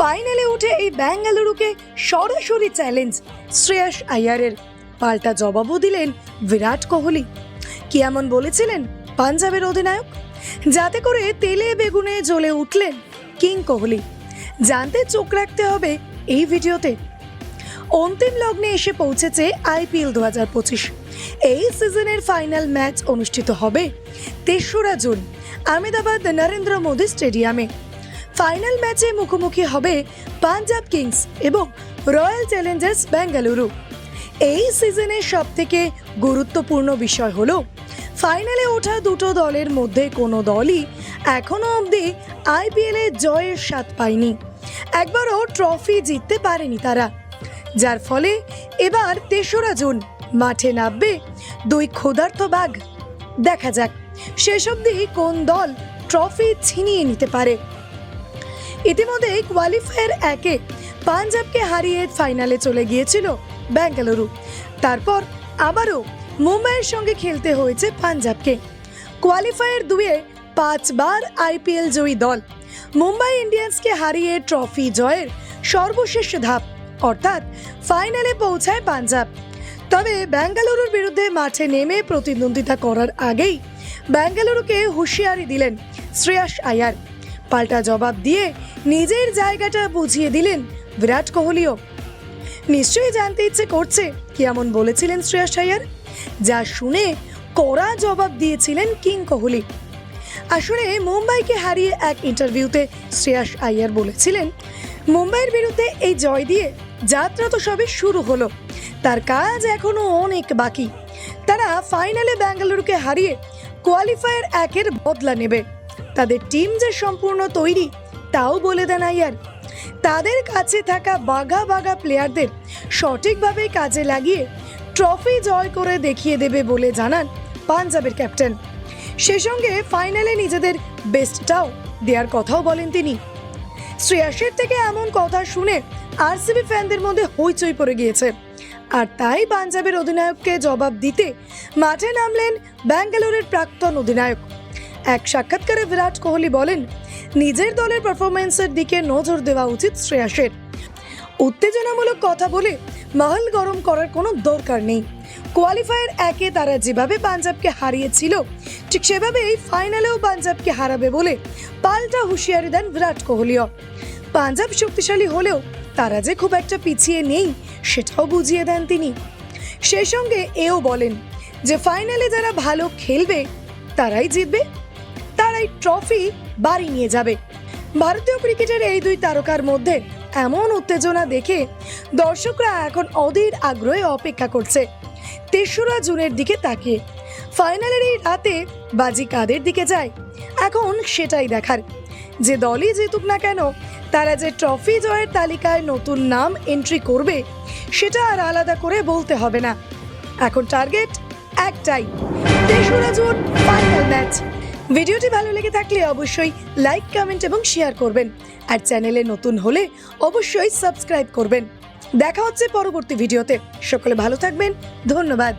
ফাইনালে উঠে এই ব্যাঙ্গালুরুকে সরাসরি চ্যালেঞ্জ। শ্রেয়াস আয়ারের পাল্টা জবাবও দিলেন বিরাট কোহলি। কি এমন বলেছিলেন পাঞ্জাবের অধিনায়ক? যাতে করে তেলে বেগুনে জ্বলে উঠলেন কিং কোহলি। জানতে চোখ রাখতে হবে এই ভিডিওতে। অন্তিম লগ্নে এসে পৌঁছেছে আইপিএল দু হাজার পঁচিশ। এই সিজনের ফাইনাল ম্যাচ অনুষ্ঠিত হবে তেসরা জুন আহমেদাবাদ নরেন্দ্র মোদী স্টেডিয়ামে। ফাইনাল ম্যাচে মুখোমুখি হবে পাঞ্জাব কিংস এবং রয়্যাল চ্যালেঞ্জার্স বেঙ্গালুরু। এই সিজনের সব থেকে গুরুত্বপূর্ণ বিষয় হলো, ফাইনালে ওঠা দুটো দলের মধ্যে কোনো দলই এখনও অবধি আইপিএলে জয়ের স্বাদ পায়নি। একবারও ট্রফি জিততে পারেনি তারা, যার ফলে এবার তেসরা জুন মাঠে নামবে দুই ক্ষুধার্ত বাঘ। দেখা যাক, শেষ অবধি কোন দল ট্রফি ছিনিয়ে নিতে পারে। ইতিমধ্যে কোয়ালিফায়ার একে পাঞ্জাবকে হারিয়ে ফাইনালে চলে গিয়েছিল ব্যাঙ্গালুরু। তারপর আবারও মুম্বাইয়ের সঙ্গে খেলতে হয়েছে পাঞ্জাবকে। কোয়ালিফায়ার দুয়ে পাঁচবার আইপিএল জয়ী দল। মুম্বাই ইন্ডিয়ান্সকে হারিয়ে ট্রফি জয়ের সর্বশেষ ধাপ, অর্থাৎ ফাইনালে পৌঁছায় পাঞ্জাব। তবে ব্যাঙ্গালুরুর বিরুদ্ধে মাঠে নেমে প্রতিদ্বন্দ্বিতা করার আগেই ব্যাঙ্গালুরুকে হুঁশিয়ারি দিলেন শ্রেয়াস আয়ার। পাল্টা জবাব দিয়ে নিজের জায়গাটা বুঝিয়ে দিলেন বিরাট কোহলিও। নিশ্চয়ই জানতে ইচ্ছে করছে কি এমন বলেছিলেন শ্রেয়াস আয়ার যা শুনে কড়া জবাব দিয়েছিলেন কিং কোহলি। আসলে মুম্বাইকে হারিয়ে এক ইন্টারভিউতে শ্রেয়াস আয়ার বলেছিলেন, মুম্বাইয়ের বিরুদ্ধে এই জয় দিয়ে যাত্রা তো সবে শুরু হলো, তার কাজ এখনও অনেক বাকি। তারা ফাইনালে ব্যাঙ্গালুরুকে হারিয়ে কোয়ালিফায়ার একের বদলা নেবে। তাদের টিম যে সম্পূর্ণ তৈরি, তাও বলে দেন আইয়ার। তাদের কাছে থাকা বাঘা বাঘা প্লেয়ারদের সঠিকভাবে কাজে লাগিয়ে ট্রফি জয় করে দেখিয়ে দেবে বলে জানান পাঞ্জাবের ক্যাপ্টেন সে সঙ্গে ফাইনালে নিজেদের বেস্টটাও দেওয়ার কথাও বলেন তিনি। শ্রেয়াসের থেকে এমন কথা শুনে আরসিবি ফ্যানদের মধ্যে হইচই পড়ে গিয়েছে। আর তাই পাঞ্জাবের অধিনায়ককে জবাব দিতে মাঠে নামলেন ব্যাঙ্গালোরের প্রাক্তন অধিনায়ক এক সাক্ষাৎকারে বিরাট কোহলি বলেন, নিজের দলের পারফরমেন্সের দিকে নজর দেওয়া উচিত শ্রেয়াসের উত্তেজনামূলক কথা বলে মহল গরম করার কোনো দরকার নেই। কোয়ালিফায়ার একে তারা যেভাবে পাঞ্জাবকে হারিয়েছিল, ঠিক সেভাবেই ফাইনালেও পাঞ্জাবকে হারাবে বলে পাল্টা হুঁশিয়ারি দেন বিরাট কোহলিও। পাঞ্জাব শক্তিশালী হলেও তারা যে খুব একটা পিছিয়ে নেই, সেটাও বুঝিয়ে দেন তিনি। সেই সঙ্গে এও বলেন যে ফাইনালে যারা ভালো খেলবে, তারাই জিতবে। তারাই ট্রফি বাড়ি নিয়ে যাবে। ভারতীয় ক্রিকেটের এই দুই তারকার মধ্যে এমন উত্তেজনা দেখে দর্শকরা এখন অধীর আগ্রহে অপেক্ষা করছে। তেসরা জুনের দিকে তাকিয়ে ফাইনালের এই রাতে বাজি কাদের দিকে যায়? এখন সেটাই দেখার। যে দলই জিতুক না কেন, তারা যে ট্রফি জয়ের তালিকায় নতুন নাম এন্ট্রি করবে, সেটা আর আলাদা করে বলতে হবে না। এখন টার্গেট একটাই, তেসরা জুন ফাইনাল ম্যাচ ভিডিওটি ভালো লেগে থাকলে অবশ্যই লাইক, কমেন্ট এবং শেয়ার করবেন। আর চ্যানেলে নতুন হলে অবশ্যই সাবস্ক্রাইব করবেন। দেখা হচ্ছে পরবর্তী ভিডিওতে। সকলে ভালো থাকবেন। ধন্যবাদ।